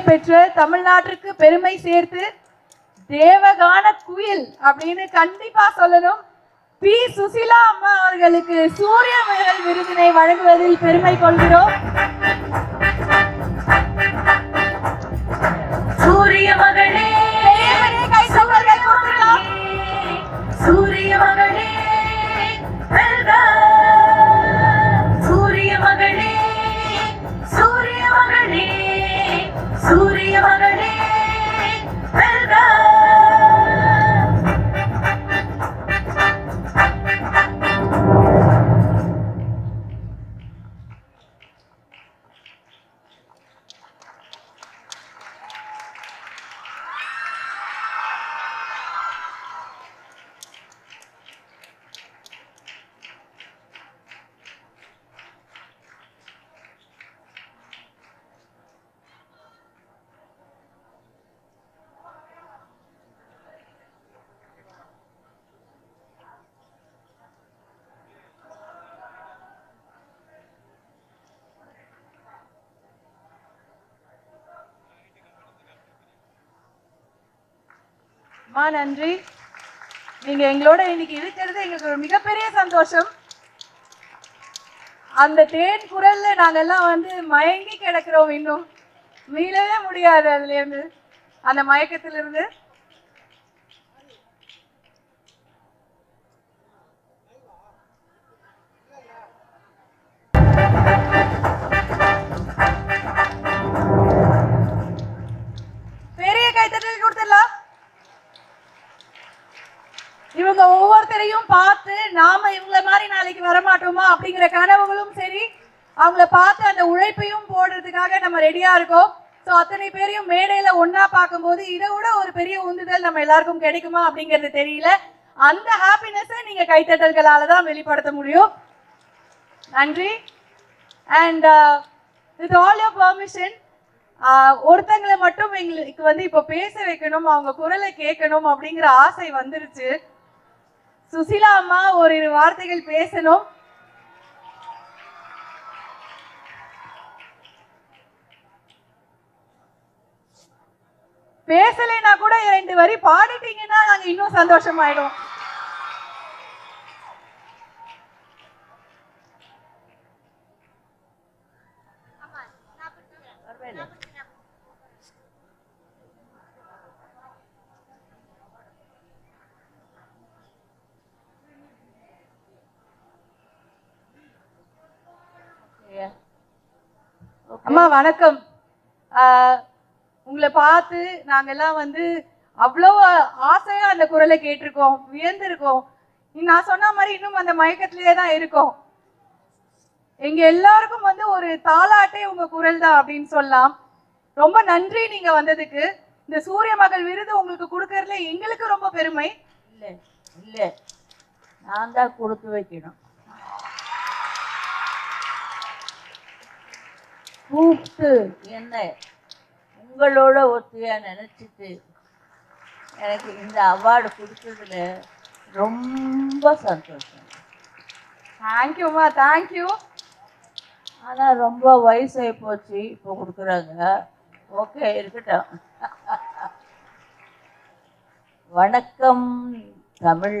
பெற்ற தமிழ்நாட்டிற்கு பெருமை சேர்த்து தேவகான குயில் அப்படின்னு கண்டிப்பா சொல்லணும். பி. சுசிலா அம்மா அவர்களுக்கு சூரிய மகள் விருதினை வழங்குவதில் பெருமை கொள்கிறோம். சூரிய மகளே கை கைத்தட்டல்கள் சூரிய மகளே அம்மா நன்றி. நீங்க எங்களோட இன்னைக்கு இருக்கிறது எங்களுக்கு ஒரு மிகப்பெரிய சந்தோஷம். அந்த தேன் குரல்ல நாங்கெல்லாம் வந்து மயங்கி கிடக்கிறோம் இன்னும். மீளவே முடியாது அதுல இருந்து அந்த மயக்கத்திலிருந்து. வரமாட்டோமா அப்படிங்கிற கனவுகளும் சரி அவங்கள பார்த்து அந்த உழைப்பையும் போடுறதுக்காக நம்ம ரெடியா இருக்கோம். ஸோ அத்தனை பேரையும் மேடையில ஒன்னா பார்க்கும்போது இதை விட ஒரு பெரிய உந்துதல் நம்ம எல்லாருக்கும் கிடைக்குமா அப்படிங்கிறது தெரியல. அந்த ஹாப்பினஸை நீங்க கைத்தட்டல்களால தான் வெளிப்படுத்த முடியும். நன்றி. And with all your permission ஒருத்தங்களை மட்டும் எங்களுக்கு வந்து இப்போ பேச வைக்கணும் அவங்க குரலை கேட்கணும் அப்படிங்கிற ஆசை வந்துருச்சு. சுசிலா அம்மா ஓரிரு வார்த்தைகள் பேசணும். பேசலைன்னா கூட ரெண்டு வரி பாடிட்டீங்கன்னா நாங்க இன்னும் சந்தோஷமாயிடும் அம்மா வணக்கம். ஆஹ் உங்களை பார்த்து நாங்கெல்லாம் வந்து அவ்வளோ ஆசையா அந்த குரலை கேட்டிருக்கோம் வியந்திருக்கோம். நான் சொன்ன மாதிரி இன்னும் அந்த மயக்கத்திலேயே தான் இருக்கோம். எங்க எல்லாருக்கும் வந்து ஒரு தாலாட்டே உங்க குரல் தான் அப்படின்னு சொல்லலாம். ரொம்ப நன்றி நீங்க வந்ததுக்கு. இந்த சூரிய மகள் விருது உங்களுக்கு கொடுக்கறதுல எங்களுக்கு ரொம்ப பெருமை. இல்லை இல்லை. நான் தான் கொடுத்து வைக்கணும். கூப்பிட்டு என்ன? உங்களோட ஒத்தியா நினச்சிட்டு எனக்கு இந்த அவார்டு கொடுத்ததுல ரொம்ப சந்தோஷம். தேங்க்யூம்மா தேங்க்யூ ஆனால் ரொம்ப வயசாகி போச்சு இப்போ கொடுக்குறாங்க. ஓகே இருக்கட்டும். வணக்கம் தமிழ்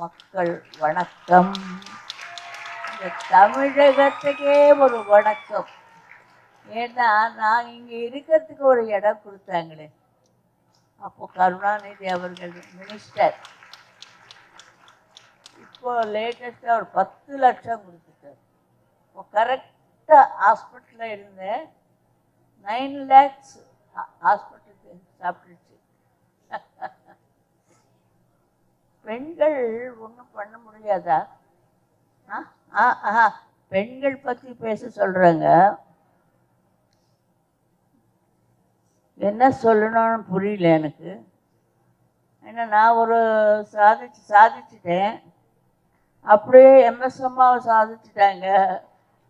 மக்கள் வணக்கம். இந்த தமிழகத்துக்கே ஒரு வணக்கம். ஏன்னா நான் இங்கே இருக்கிறதுக்கு ஒரு இடம் கொடுத்தாங்களே. அப்போ கருணாநிதி அவர்கள் மினிஸ்டர் இப்போ லேட்டஸ்ட்டாக ஒரு பத்து லட்சம் கொடுத்துட்டார். இப்போ கரெக்டாக ஹாஸ்பிட்டலில் இருந்தேன் நைன் லேக்ஸ் ஹாஸ்பிட்டலுக்கு சாப்பிட்டுச்சு. பெண்கள் ஒன்றும் பண்ண முடியாதா? ஆ ஆ ஆ பெண்கள் பற்றி பேச சொல்கிறாங்க என்ன சொல்லணும்னு புரியல எனக்கு. ஏன்னா நான் ஒரு சாதிச்சு சாதிச்சிட்டேன். அப்படியே எம்எஸ் அம்மாவை சாதிச்சிட்டாங்க.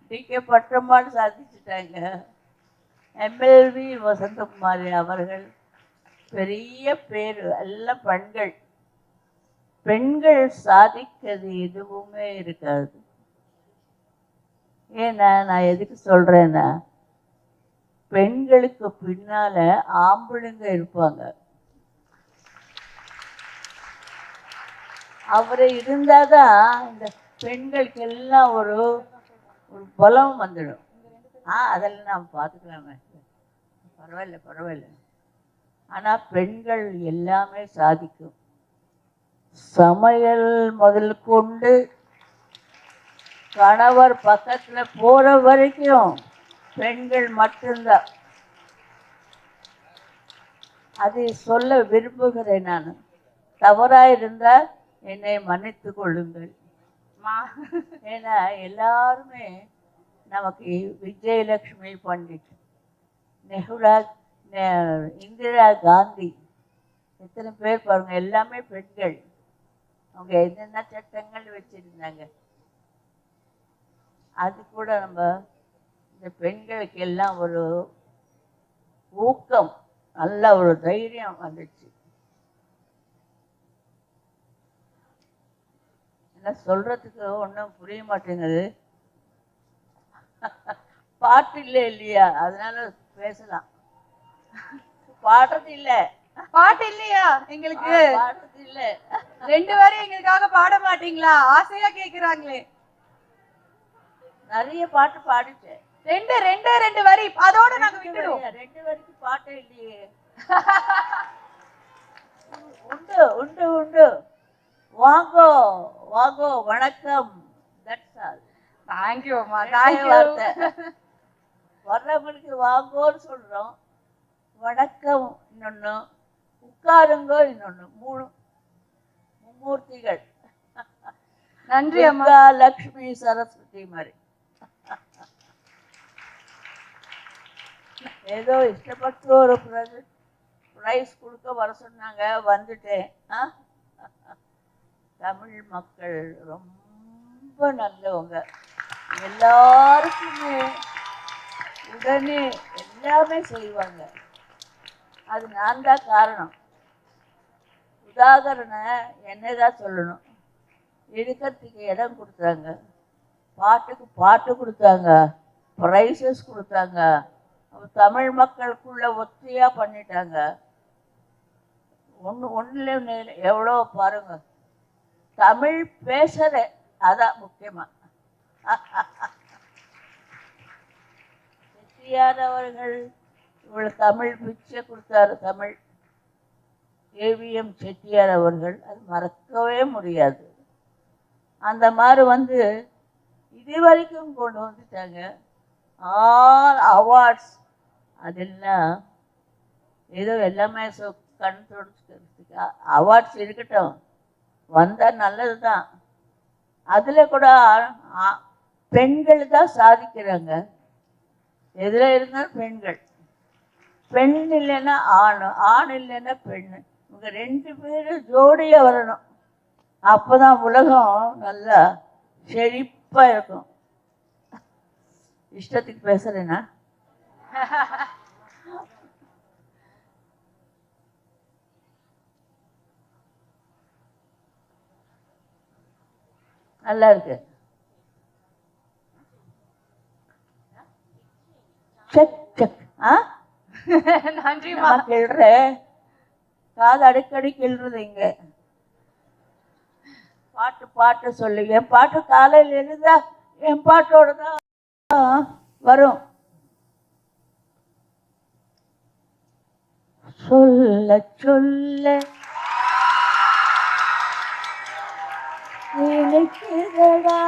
டிகே பட்டம்மாள் சாதிச்சிட்டாங்க. எம்எல்வி வசந்தகுமாரி அவர்கள். பெரிய பேர் எல்லாம் பெண்கள். பெண்கள் சாதிக்கிறது எதுவுமே இருக்காது. ஏன்னா நான் எதுக்கு சொல்கிறேன்னா பெண்களுக்கு பின்னால ஆம்பளைங்க இருப்பாங்க. அவர் இருந்தாதான் இந்த பெண்களுக்கு எல்லாம் ஒரு ஒரு பலம் வந்துடும். ஆ அதெல்லாம் நாம் பார்த்துக்கலாமே பரவாயில்ல பரவாயில்ல. ஆனால் பெண்கள் எல்லாமே சாதிக்கும். சமையல் முதல் கொண்டு கணவர் பக்கத்தில் போகிற வரைக்கும் பெண்கள் மட்டும்தான். அதை சொல்ல விரும்புகிறேன் நான். தவறாக இருந்தால் என்னை மன்னித்து கொள்ளுங்கள். மா ஏன்னா எல்லாருமே நமக்கு விஜயலட்சுமி பண்டிட். நெஹ்ரா நெ- இந்திரா காந்தி. எத்தனை பேர் பாருங்கள் எல்லாமே பெண்கள். அவங்க என்னென்ன சட்டங்கள் வச்சிருந்தாங்க. அது கூட நம்ம இந்த பெண்களுக்கு எல்லாம் ஒரு ஊக்கம் நல்ல ஒரு தைரியம் வந்துச்சு. என்ன சொல்றதுக்கு ஒன்றும் புரிய மாட்டேங்குது. பாட்டு இல்லை இல்லையா? அதனால பேசலாம். பாடுறது இல்லை. பாட்டு இல்லையா எங்களுக்கு? பாடுறது இல்லை. ரெண்டு வரி எங்களுக்காக பாட மாட்டீங்களா? ஆசையா கேக்குறாங்களே. நிறைய பாட்டு பாடிட்டேன். ரெண்டு ரெண்டே ரெண்டு வரி. அதோட நாங்க விட்டுடுவோம்? ரெண்டு வரைக்கும் பாட்டே இல்லையே. உண்டு உண்டு உண்டு. வாங்கோ வாங்கோ வணக்கம். தட்ஸ் ஆல் தேங்க்யூ அம்மா. தேங்க்யூ வார்த்தை. வர்றவங்களுக்கு வாங்கோன்னு சொல்றோம். வணக்கம் இன்னொன்னு. உட்காருங்கோ இன்னொன்னு. மூணு மும்மூர்த்திகள். நன்றி அம்மா. லக்ஷ்மி சரஸ்வதி மாதிரி. ஏதோ இஷ்டப்பட்டு ஒரு ப்ரைஸ் கொடுக்க வர சொன்னாங்க வந்துட்டேன். ஆ? தமிழ் மக்கள் ரொம்ப நல்லவங்க. எல்லாருக்குமே உடனே எல்லாமே செய்வாங்க. அது நான் தான் காரணம். உதாகரணை என்ன தான் சொல்லணும். எடுக்கிறதுக்கு இடம் கொடுத்தாங்க. பாட்டுக்கு பாட்டு கொடுத்தாங்க. ப்ரைஸஸ் கொடுத்தாங்க. தமிழ் மக்களுக்குள்ள ஒத்தையாக பண்ணிட்டாங்க. ஒன்று ஒன்றுல எவ்வளோ பாருங்க. தமிழ் பேசுகிற அதான் முக்கியமாக செட்டியார் அவர்கள் இவ்வளோ தமிழ் பிச்சை கொடுத்தாரு தமிழ். ஏவிஎம் செட்டியார் அவர்கள் அது மறக்கவே முடியாது. அந்த மாதிரி வந்து இது வரைக்கும் கொண்டு வந்துட்டாங்க. ஆல் அவார்ட்ஸ் அதெல்லாம் ஏதோ எல்லாமே சொ கண் தொடச்சுக்கிறதுக்கு அவார்ட்ஸ் இருக்கட்டும். வந்தால் நல்லது தான் அதில் கூட ஆ- பெண்கள் தான் சாதிக்கிறாங்க. எதில் இருந்தாலும் பெண்கள். பெண் இல்லைன்னா ஆண் ஆண் இல்லைன்னா பெண் இவங்க ரெண்டு பேரும் ஜோடியாக வரணும். அப்போ தான் உலகம் நல்லா செழிப்பாக இருக்கும். இஷ்டத்துக்கு பேசுகிறேன்னா நல்லா இருக்கு. செக் செக் ஆ? நன்றிம்மா. நான் கிள்ற காது அடிக்கடி கிள்றது இங்க. பாட்டு பாட்டு சொல்லு. என் பாட்டு காலையில் இருந்தா என் பாட்டோட தான் வரும். சொல்ல சொல்ல. இனிக்குதடா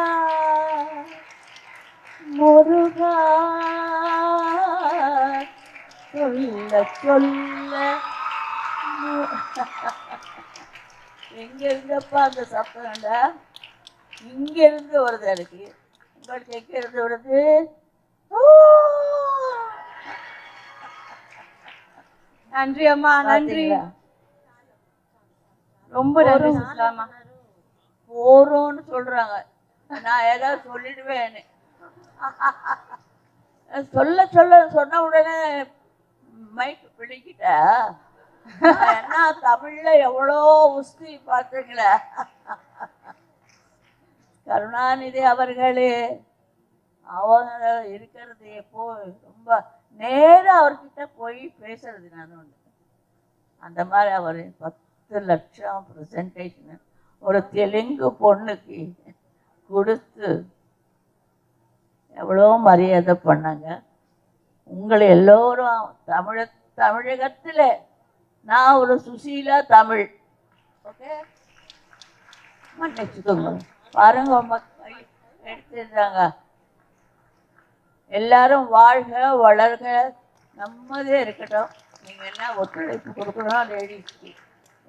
முருகா சொல்ல சொல்ல. எங்க இருந்தப்பா அந்த சத்தம்டா இங்க இருந்து வருது எனக்கு. உங்களுக்கு எங்க இருந்து வருது நன்றி அம்மா நன்றி? ரொம்ப நன்றி சிஸ்லாமா போறோம்னு சொல்றாங்க. நான் ஏதாவது சொல்லிடுவேன் சொல்ல சொல்ல சொன்ன உடனே மைக் பிடிக்கிட்ட என்ன தமிழ்ல எவ்வளோ உஸ்தி பார்த்தீங்களா கருணாநிதி அவர்களே அவங்க இருக்கிறது எப்போ ரொம்ப நேராக அவர்கிட்ட போய் பேசுறது நான் ஒன்று அந்த மாதிரி அவர் பத்து லட்சம் ப்ரெசன்டேஷன் ஒரு தெலுங்கு பொண்ணுக்கு கொடுத்து எவ்வளோ மரியாதை பண்ணாங்க. உங்களை எல்லோரும் தமிழ தமிழகத்தில் நான் ஒரு சுசீலா தமிழ். ஓகே? மன்னிச்சுக்கோங்க. பாருங்க எடுத்துருந்தாங்க எல்லாரும் வாழ்க வளர்க. நம்மதே இருக்கட்டும். நீங்கள் என்ன ஒத்துழைப்பு கொடுக்கணும் லேடிஸ்க்கு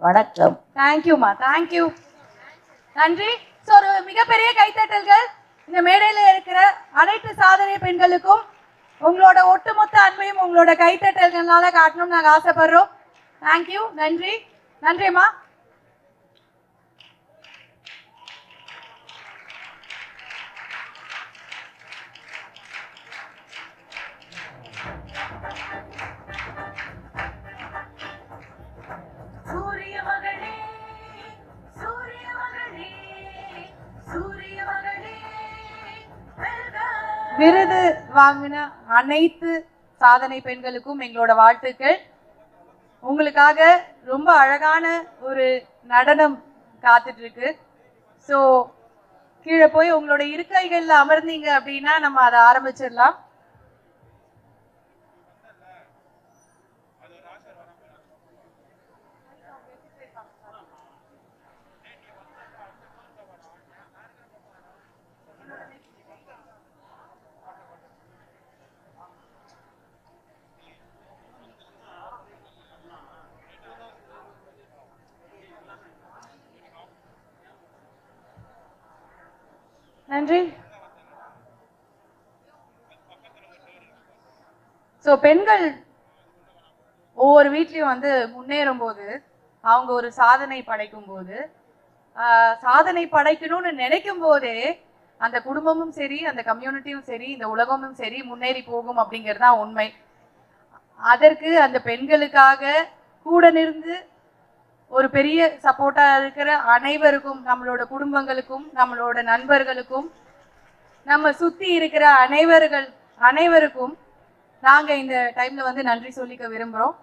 வணக்கம். தேங்க்யூம்மா தேங்க்யூ நன்றி. ஸோ ஒரு மிகப்பெரிய கைத்தட்டல்கள் இந்த மேடையில் இருக்கிற அனைத்து சாதனை பெண்களுக்கும் உங்களோட ஒட்டுமொத்த அன்பையும் உங்களோட கைத்தட்டல்கள்னால காட்டணும்னு நாங்கள் ஆசைப்படுறோம். தேங்க்யூ நன்றி. நன்றிம்மா விருது வாங்கின அனைத்து சாதனை பெண்களுக்கும் எங்களோட வாழ்த்துக்கள். உங்களுக்காக ரொம்ப அழகான ஒரு நடனம் காத்துட்டு இருக்கு ஸோ கீழே போய் உங்களோட இருக்கைகளில் அமர்ந்தீங்க அப்படின்னா நம்ம அதை ஆரம்பிச்சிடலாம். நன்றி. ஸோ பெண்கள் ஒவ்வொரு வீட்லேயும் வந்து முன்னேறும் போது அவங்க ஒரு சாதனை படைக்கும் போது சாதனை படைக்கணும்னு நினைக்கும் போதே அந்த குடும்பமும் சரி அந்த கம்யூனிட்டியும் சரி இந்த உலகமும் சரி முன்னேறி போகும் அப்படிங்கிறது தான் உண்மை. அதற்கு அந்த பெண்களுக்காக கூட நிருந்து ஒரு பெரிய சப்போர்ட்டாக இருக்கிற அனைவருக்கும் நம்மளோட குடும்பங்களுக்கும் நம்மளோட நண்பர்களுக்கும் நம்ம சுற்றி இருக்கிற அனைவர்கள் அனைவருக்கும் நாங்கள் இந்த டைமில் வந்து நன்றி சொல்லிக்க விரும்புகிறோம்